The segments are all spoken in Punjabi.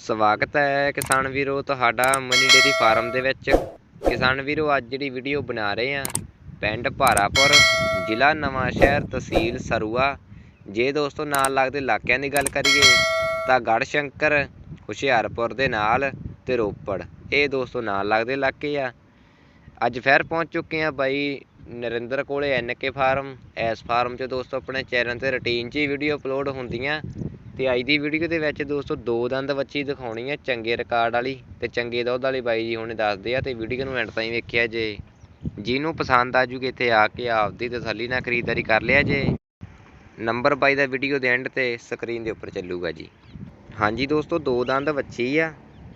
ਸਵਾਗਤ ਹੈ ਕਿਸਾਨ ਵੀਰੋ, ਤੁਹਾਡਾ ਮਨੀ ਡੇਰੀ ਫਾਰਮ ਦੇ ਵਿੱਚ। ਕਿਸਾਨ ਵੀਰੋ, ਅੱਜ ਜਿਹੜੀ ਵੀਡੀਓ ਬਣਾ ਰਹੇ ਆ ਪਿੰਡ ਭਾਰਾਪੁਰ, ਜ਼ਿਲ੍ਹਾ ਨਵਾਂ ਸ਼ਹਿਰ ਤਹਿਸੀਲ ਸਰੂਆ। ਜੇ ਦੋਸਤੋ ਨਾਲ ਲੱਗਦੇ ਇਲਾਕਿਆਂ ਦੀ ਗੱਲ ਕਰੀਏ, ਤਾਂ ਗੜਸ਼ੰਕਰ, ਹੁਸ਼ਿਆਰਪੁਰ ਦੇ ਨਾਲ ਤੇ ਰੋਪੜ। ਇਹ ਦੋਸਤੋ ਨਾਲ ਲੱਗਦੇ ਇਲਾਕੇ ਆ। ਅੱਜ ਫਿਰ ਪਹੁੰਚ ਚੁੱਕੇ ਆ ਬਾਈ ਨਰਿੰਦਰ ਕੋਲੇ ਐਨਕੇ ਫਾਰਮ। ਐਸ ਫਾਰਮ 'ਚ ਦੋਸਤੋ ਆਪਣੇ ਚੈਨਲ ਤੇ ਰੁਟੀਨ 'ਚ ਹੀ ਵੀਡੀਓ ਅਪਲੋਡ ਹੁੰਦੀਆਂ। ਤੇ ਅੱਜ ਦੀ ਵੀਡੀਓ ਦੇ ਵਿੱਚ ਦੋਸਤੋ ਦੋ ਦੰਦ ਵੱਛੀ ਦਿਖਾਉਣੀ ਹੈ ਚੰਗੇ ਰਿਕਾਰਡ ਵਾਲੀ ਤੇ ਚੰਗੇ ਦੁੱਧ ਵਾਲੀ ਬਾਈ ਜੀ ਹੁਣੇ ਦੱਸਦੇ ਆ ਤੇ ਵੀਡੀਓ ਨੂੰ ਐਂਡ ਤਾਈਂ ਵੇਖਿਆ ਜੇ। ਜਿਹਨੂੰ ਪਸੰਦ ਆ ਜੂਗੀ ਇੱਥੇ ਆ ਕੇ ਆਪਦੀ ਤਸੱਲੀ ਨਾਲ ਖਰੀਦਦਾਰੀ ਕਰ ਲਿਆ ਜੇ। ਨੰਬਰ ਬਾਈ ਦਾ ਵੀਡੀਓ ਦੇ ਐਂਡ ਤੇ ਸਕਰੀਨ ਦੇ ਉੱਪਰ ਚੱਲੂਗਾ ਜੀ। ਹਾਂਜੀ ਦੋਸਤੋ, ਦੋ ਦੰਦ ਵੱਛੀ ਆ।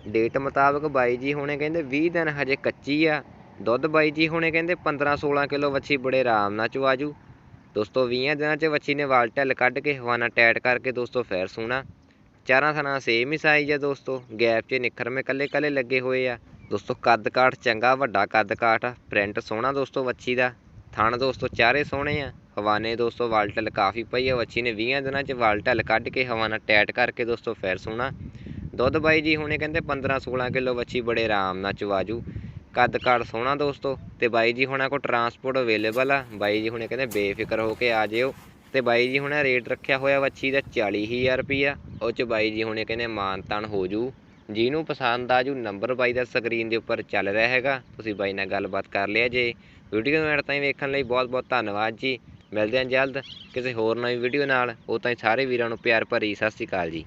ਡੇਟ ਮੁਤਾਬਕ ਬਾਈ ਜੀ ਹੁਣੇ ਕਹਿੰਦੇ 20 ਦਿਨ ਹਜੇ ਕੱਚੀ ਆ। ਦੁੱਧ ਬਾਈ ਜੀ ਹੁਣੇ ਕਹਿੰਦੇ 15 16 ਕਿਲੋ ਵੱਛੀ ਬੜੇ ਆਰਾਮ ਨਾਲ ਚਵਾਜੂ ਦੋਸਤੋ 20 ਦਿਨਾਂ 'ਚ ਵੱਛੀ ਨੇ ਵਾਲ ਢਿੱਲ ਕੱਢ ਕੇ ਹਵਾਨਾ ਟੈਟ ਕਰਕੇ ਦੋਸਤੋ ਫੇਰ ਸੋਣਾ। ਚਾਰਾਂ ਥਣਾ ਸੇਮ ਹੀ ਸਾਈਜ਼ ਆ ਦੋਸਤੋ, ਗੈਪ 'ਚ ਨਿਖਰਮੇ ਕੱਲੇ ਕੱਲੇ ਲੱਗੇ ਹੋਏ ਆ। ਦੋਸਤੋ, ਕੱਦ ਕਾਠ ਚੰਗਾ, ਵੱਡਾ ਕੱਦ ਕਾਠ ਆ ਪ੍ਰਿੰਟ ਸੋਹਣਾ ਦੋਸਤੋ ਵੱਛੀ ਦਾ। ਥਣ ਦੋਸਤੋ ਚਾਰੇ ਸੋਹਣੇ ਆ। ਹਵਾਨੇ ਦੋਸਤੋ ਵਾਲ ਢਿੱਲ ਕਾਫੀ ਪਈ ਆ, ਵੱਛੀ ਨੇ 20 ਦਿਨਾਂ 'ਚ ਵਾਲ ਢਿੱਲ ਕੱਢ ਕੇ ਹਵਾਨਾ ਟੈਟ ਕਰਕੇ ਦੋਸਤੋ ਫੇਰ ਸੋਹਣਾ ਦੁੱਧ ਬਾਈ ਜੀ ਹੁਣੇ ਕਹਿੰਦੇ 15 16 ਕਿਲੋ ਵੱਛੀ ਬੜੇ ਆਰਾਮ ਨਾਲ ਚਵਾਜੂ। ਕੱਦ ਕਾਠ ਸੋਹਣਾ ਦੋਸਤੋ, ਤੇ ਬਾਈ ਜੀ ਹੁਣਾਂ ਕੋਲ ਟਰਾਂਸਪੋਰਟ ਅਵੇਲੇਬਲ ਆ। ਬਾਈ ਜੀ ਹੁਣੇ ਕਹਿੰਦੇ ਬੇਫਿਕਰ ਹੋ ਕੇ ਆ ਜਿਓ। ਤੇ ਬਾਈ ਜੀ ਹੁਣੇ ਰੇਟ ਰੱਖਿਆ ਹੋਇਆ ਵੱਛੀ ਦਾ 40000 ਰੁਪਿਆ ਉਹ ਚ ਬਾਈ ਜੀ ਹੁਣੇ ਕਹਿੰਦੇ ਮਾਨ ਤਾਨ ਹੋ ਜੂ। ਜਿਹਨੂੰ ਪਸੰਦ ਆ ਜੂ ਨੰਬਰ ਬਾਈ ਦਾ ਸਕਰੀਨ ਦੇ ਉੱਪਰ ਚੱਲ ਰਿਹਾ ਹੈਗਾ। ਤੁਸੀਂ ਬਾਈ ਨਾਲ ਗੱਲਬਾਤ ਕਰ ਲਿਆ ਜੇ। ਵੀਡੀਓ ਨੂੰ ਐਡ ਤਾਈਂ ਵੇਖਣ ਲਈ ਬਹੁਤ ਬਹੁਤ ਧੰਨਵਾਦ ਜੀ। ਮਿਲਦੇ ਹਾਂ ਜਲਦ ਕਿਸੇ ਹੋਰ ਨਵੀਂ ਵੀਡੀਓ ਨਾਲ। ਉਹ ਤਾਈਂ ਸਾਰੇ ਵੀਰਾਂ ਨੂੰ ਪਿਆਰ ਭਰੀ ਸਤਿ ਸ਼੍ਰੀ ਅਕਾਲ ਜੀ।